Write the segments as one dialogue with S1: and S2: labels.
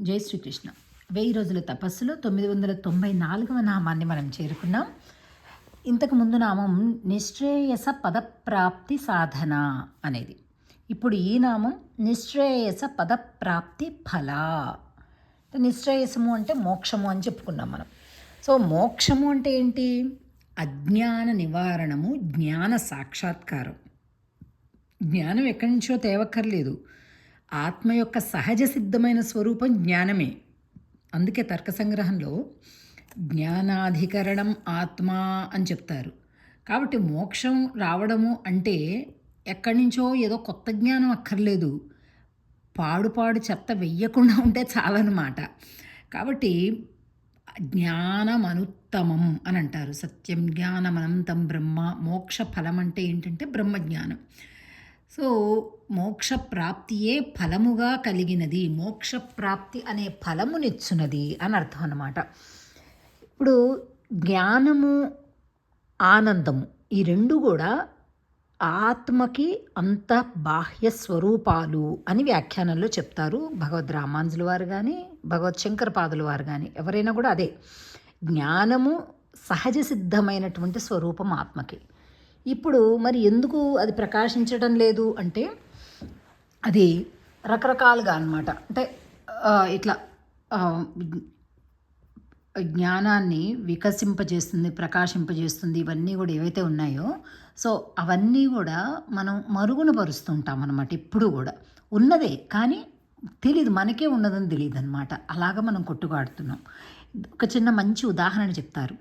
S1: జై శ్రీకృష్ణ. వెయ్యి రోజుల తపస్సులో తొమ్మిది వందల తొంభై నాలుగవ నామాన్ని మనం చేరుకున్నాం. ఇంతకు ముందు నామం నిశ్రేయస పదప్రాప్తి సాధన అనేది. ఇప్పుడు ఈ నామం నిశ్రేయస పదప్రాప్తి ఫల. నిశ్రేయసము అంటే మోక్షము అని చెప్పుకున్నాం మనం. సో మోక్షము అంటే ఏంటి? అజ్ఞాన నివారణము జ్ఞాన సాక్షాత్కారం. జ్ఞానం ఎక్కడి నుంచో తేవక్కర్లేదు. ఆత్మ యొక్క సహజ సిద్ధమైన స్వరూపం జ్ఞానమే. అందుకే తర్క సంగ్రహంలో జ్ఞానాధికరణం ఆత్మ అని చెప్తారు. కాబట్టి మోక్షం రావడము అంటే ఎక్కడి నుంచో ఏదో కొత్త జ్ఞానం అక్కర్లేదు. పాడుపాడు చెత్త వెయ్యకుండా ఉంటే చాలన్నమాట. కాబట్టి జ్ఞానమనుత్తమం అని అంటారు. సత్యం జ్ఞానమనంతం బ్రహ్మ. మోక్ష ఫలం అంటే ఏంటంటే బ్రహ్మజ్ఞానం. సో మోక్ష ప్రాప్తియే ఫలముగా కలిగినది. మోక్ష ప్రాప్తి అనే ఫలమునిచ్చున్నది అని అర్థం అన్నమాట. ఇప్పుడు జ్ఞానము ఆనందము ఈ రెండు కూడా ఆత్మకి అంత బాహ్య స్వరూపాలు అని వ్యాఖ్యానంలో చెప్తారు భగవద్ రామాంజుల వారు కానీ భగవత్ శంకరపాదుల వారు కానీ ఎవరైనా కూడా అదే. జ్ఞానము సహజ సిద్ధమైనటువంటి స్వరూపం ఆత్మకి. ఇప్పుడు మరి ఎందుకు అది ప్రకాశించడం లేదు అంటే అది రకరకాలుగా అనమాట అంటే ఇట్లా జ్ఞానాన్ని వికసింపజేస్తుంది ప్రకాశింపజేస్తుంది ఇవన్నీ కూడా ఏవైతే ఉన్నాయో సో అవన్నీ కూడా మనం మరుగున పరుస్తుంటాం అనమాట ఇప్పుడు కూడా. ఉన్నదే కానీ తెలియదు మనకే ఉన్నదని తెలియదు అనమాట అలాగ మనం కొట్టుకాడుతున్నాం. ఒక చిన్న మంచి ఉదాహరణ చెప్తారు.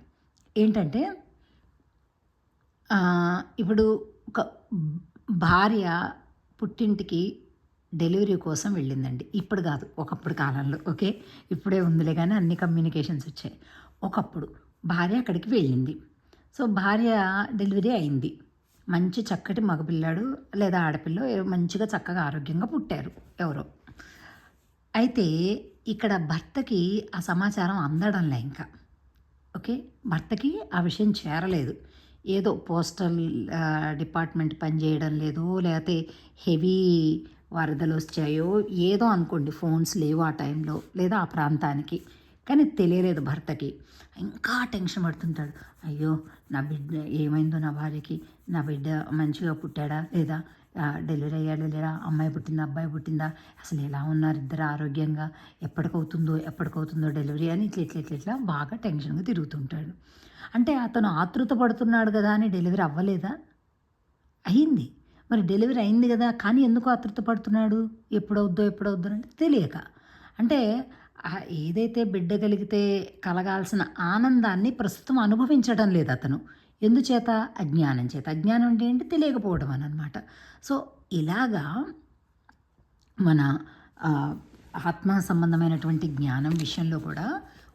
S1: ఏంటంటే ఇప్పుడు ఒక భార్య పుట్టింటికి డెలివరీ కోసం వెళ్ళిందండి. ఇప్పుడు కాదు ఒకప్పుడు కాలంలో ఓకే? ఇప్పుడే ఉందిలే కానీ అన్ని కమ్యూనికేషన్స్ వచ్చాయి. ఒకప్పుడు భార్య అక్కడికి వెళ్ళింది. సో భార్య డెలివరీ అయింది. మంచి చక్కటి మగపిల్లాడు లేదా ఆడపిల్ల మంచిగా చక్కగా ఆరోగ్యంగా పుట్టారు ఎవరో. అయితే ఇక్కడ భర్తకి ఆ సమాచారం అందడంలే ఇంకా. ఓకే? భర్తకి ఆ విషయం చేరలేదు. ఏదో పోస్టల్ డిపార్ట్మెంట్ పనిచేయడం లేదు లేకపోతే హెవీ వరదలు వచ్చాయో ఏదో అనుకోండి ఫోన్స్ లేవు ఆ టైంలో లేదా ఆ ప్రాంతానికి. కానీ తెలియలేదు భర్తకి. ఇంకా టెన్షన్ పడుతుంటాడు. అయ్యో నా బిడ్డ ఏమైందో నా భార్యకి? నా బిడ్డ మంచిగా పుట్టాడా లేదా? డెలివరీ అయ్యాడు లేదా అమ్మాయి పుట్టిందా అబ్బాయి పుట్టిందా అసలు ఎలా ఉన్నారు ఇద్దరు ఆరోగ్యంగా ఎప్పటికవుతుందో ఎప్పటికవుతుందో డెలివరీ అని ఇట్లా ఇట్లా ఇట్లా ఇట్లా బాగా టెన్షన్గా తిరుగుతుంటాడు. అంటే అతను ఆతృత పడుతున్నాడు కదా అని డెలివరీ అవ్వలేదా? అయింది. మరి డెలివరీ అయింది కదా కానీ ఎందుకు ఆతృత పడుతున్నాడు? ఎప్పుడవుద్దో ఎప్పుడవుద్దో అంటే తెలియక. అంటే ఏదైతే బిడ్డ కలిగితే కలగాల్సిన ఆనందాన్ని ప్రస్తుతం అనుభవించడం లేదు అతను. ఎందుచేత? అజ్ఞానం చేత. అజ్ఞానం అంటే ఏంటి? తెలియకపోవడం అని అనమాట సో ఇలాగా మన ఆత్మ సంబంధమైనటువంటి జ్ఞానం విషయంలో కూడా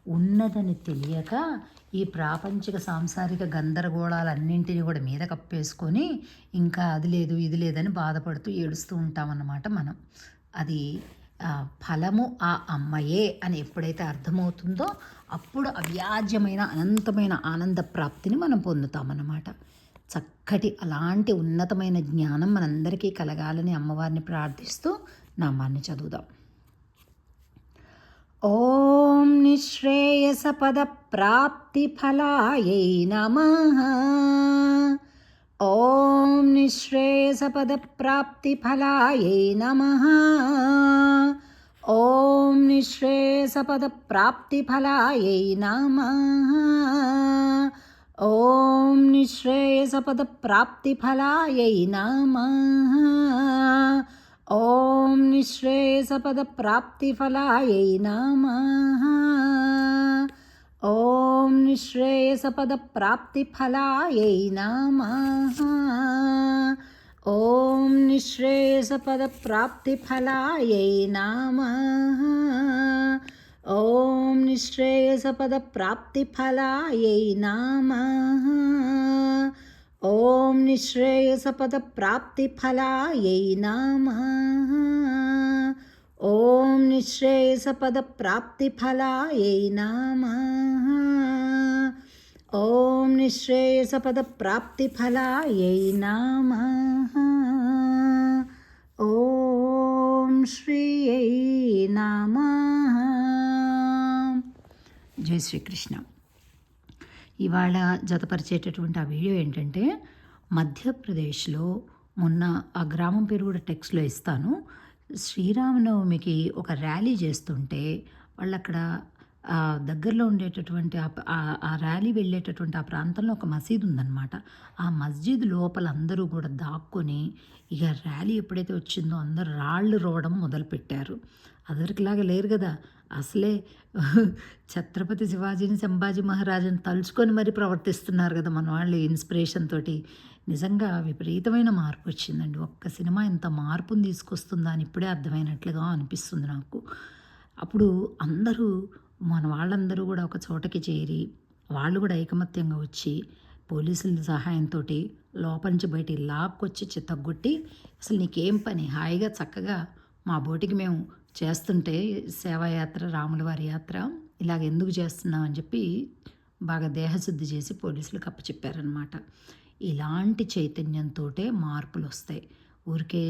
S1: ఉన్నదని తెలియక ఈ ప్రాపంచిక సాంసారిక గందరగోళాలన్నింటినీ కూడా మీద కప్పేసుకొని ఇంకా అది లేదు ఇది లేదని బాధపడుతూ ఏడుస్తూ ఉంటామన్నమాట మనం. అది ఫలము ఆ అమ్మయే అని ఎప్పుడైతే అర్థమవుతుందో అప్పుడు అవ్యాజ్యమైన అనంతమైన ఆనంద ప్రాప్తిని మనం పొందుతామన్నమాట. చక్కటి అలాంటి ఉన్నతమైన జ్ఞానం మనందరికీ కలగాలని అమ్మవారిని ప్రార్థిస్తూ నామాన్ని చదువుదాం. ఓం నిశ్రేయసపదప్రాప్తిఫలాయై నమ. ॐ निःश्रेयसपदप्राप्तिफलायै नमः। ॐ निःश्रेयसपदप्राप्तिफलायै नमः। ॐ निःश्रेयसपदप्राप्तिफलायै नमः। ॐ निःश्रेयसपदप्राप्तिफलायै नमः। ॐ निःश्रेयसपदप्राप्तिफलायै नमः। ॐ निःश्रेयसपदप्राप्तिफलायै नमः। ॐ निःश्रेयसपदप्राप्तिफलायै नमः। ॐ निःश्रेयसपदप्राप्तिफलायै नमः। ఓం నిశ్రేయసపదప్రాప్తిఫలాయై నమ ఓం నిశ్రేయసపదప్రాప్తిఫలాయై నమ ఓం శ్రీయై నమ జై శ్రీకృష్ణ. ఇవాళ జతపరిచేటటువంటి ఆ వీడియో ఏంటంటే మధ్యప్రదేశ్లో మొన్న ఆ గ్రామం పేరు కూడా టెక్స్ట్లో ఇస్తాను. శ్రీరామనవమికి ఒక ర్యాలీ చేస్తుంటే వాళ్ళు అక్కడ దగ్గరలో ఉండేటటువంటి ఆ ర్యాలీ వెళ్ళేటటువంటి ఆ ప్రాంతంలో ఒక మసీద్ ఉందన్నమాట. ఆ మస్జిద్ లోపల అందరూ కూడా దాక్కొని ఇక ర్యాలీ ఎప్పుడైతే వచ్చిందో అందరూ రాళ్ళు రోవడం మొదలుపెట్టారు. అదరికిలాగా లేరు కదా. అసలే ఛత్రపతి శివాజీని సంభాజీ మహారాజుని తలుచుకొని మరీ ప్రవర్తిస్తున్నారు కదా మన వాళ్ళు ఇన్స్పిరేషన్ తోటి. నిజంగా విపరీతమైన మార్పు వచ్చిందండి. ఒక్క సినిమా ఇంత మార్పును తీసుకొస్తుందా అని ఇప్పుడే అర్థమైనట్లుగా అనిపిస్తుంది నాకు. అప్పుడు అందరూ మన వాళ్ళందరూ కూడా ఒక చోటకి చేరి వాళ్ళు కూడా ఐకమత్యంగా వచ్చి పోలీసుల సహాయంతో లోపల నుంచి బయటికి లాక్కొచ్చి చిత్తగొట్టి అసలు నీకేం పని? హాయిగా చక్కగా మా బోటికి మేము చేస్తుంటే సేవాయాత్ర రాముల వారి యాత్ర ఇలాగ ఎందుకు చేస్తున్నాం అని చెప్పి బాగా దేహశుద్ధి చేసి పోలీసులకు అప్పచెప్పారనమాట ఇలాంటి చైతన్యంతో మార్పులు వస్తాయి ఊరికే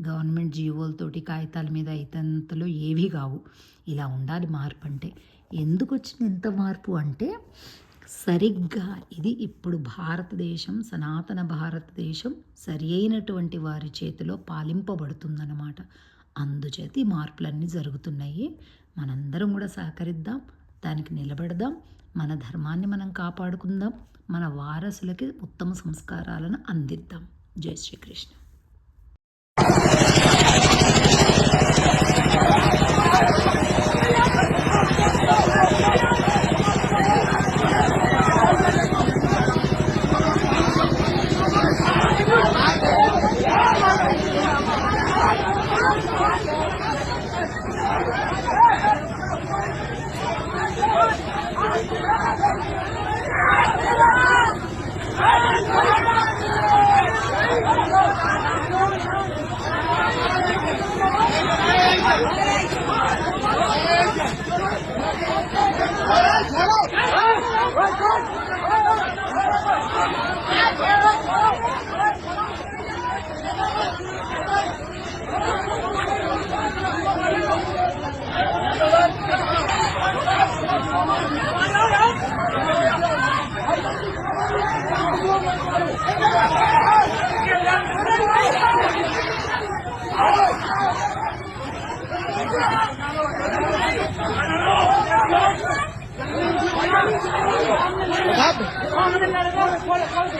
S1: గవర్నమెంట్ జీవోలతోటి కాగితాల మీద అయితంతలో ఏవీ కావు. ఇలా ఉండాలి మార్పు అంటే. ఎందుకు వచ్చిన ఇంత మార్పు అంటే సరిగ్గా ఇది ఇప్పుడు భారతదేశం సనాతన భారతదేశం సరి అయినటువంటి వారి చేతిలో పాలింపబడుతుందన్నమాట. అందుచేత ఈ మార్పులన్నీ జరుగుతున్నాయి. మనందరం కూడా సహకరిద్దాం దానికి నిలబెడదాం మన ధర్మాన్ని మనం కాపాడుకుందాం మన వారసులకి ఉత్తమ సంస్కారాలను అందిద్దాం. జై శ్రీకృష్ణ. Thank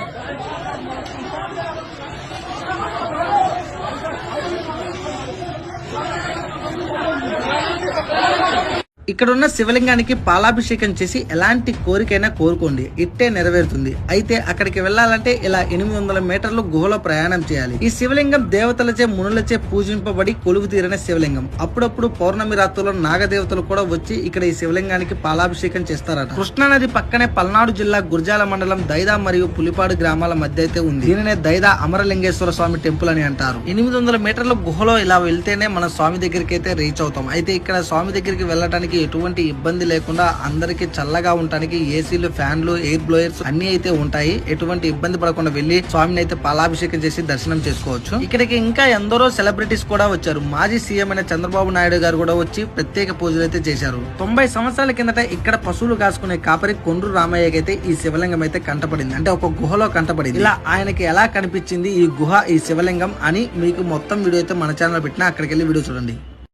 S1: you.
S2: ఇక్కడ ఉన్న శివలింగానికి పాలాభిషేకం చేసి ఎలాంటి కోరికైనా కోరుకోండి. ఇట్టే నెరవేరుతుంది. అయితే అక్కడికి వెళ్ళాలంటే ఇలా ఎనిమిది వందల మీటర్లు గుహలో ప్రయాణం చేయాలి. ఈ శివలింగం దేవతలచే మునులచే పూజింపబడి కొలువు తీరిన శివలింగం. అప్పుడప్పుడు పౌర్ణమి రాత్రుల్లో నాగదేవతలు కూడా వచ్చి ఇక్కడ ఈ శివలింగానికి పాలాభిషేకం చేస్తారట. కృష్ణానది పక్కనే పల్నాడు జిల్లా గుర్జాల మండలం దైదా మరియు పులిపాడు గ్రామాల మధ్య అయితే ఉంది. దీనినే దైదా అమరలింగేశ్వర స్వామి టెంపుల్ అని అంటారు. ఎనిమిది వందల మీటర్ల గుహలో ఇలా వెళ్తేనే మన స్వామి దగ్గరికి అయితే రీచ్ అవుతాం. అయితే ఇక్కడ స్వామి దగ్గరికి వెళ్ళడానికి ఎటువంటి ఇబ్బంది లేకుండా అందరికి చల్లగా ఉండటానికి ఏసీలు ఫ్యాన్లు ఎయిర్ బ్లోయర్స్ అన్ని అయితే ఉంటాయి. ఎటువంటి ఇబ్బంది పడకుండా వెళ్ళి స్వామిని అయితే పాలాభిషేకం చేసి దర్శనం చేసుకోవచ్చు. ఇక్కడికి ఇంకా ఎందరో సెలబ్రిటీస్ కూడా వచ్చారు. మాజీ సీఎం అయిన చంద్రబాబు నాయుడు గారు కూడా వచ్చి ప్రత్యేక పూజలు అయితే చేశారు. తొంభై సంవత్సరాల కిందట ఇక్కడ పశువులు కాసుకునే కాపరి కొండ్రు రామయ్యకి అయితే ఈ శివలింగం అయితే కంటపడింది. అంటే ఒక గుహలో కంటపడింది. ఇలా ఆయనకి ఎలా కనిపించింది ఈ గుహ ఈ శివలింగం అని మీకు మొత్తం వీడియో అయితే మన ఛానల్ పెట్టినా అక్కడికి వెళ్ళి వీడియో చూడండి.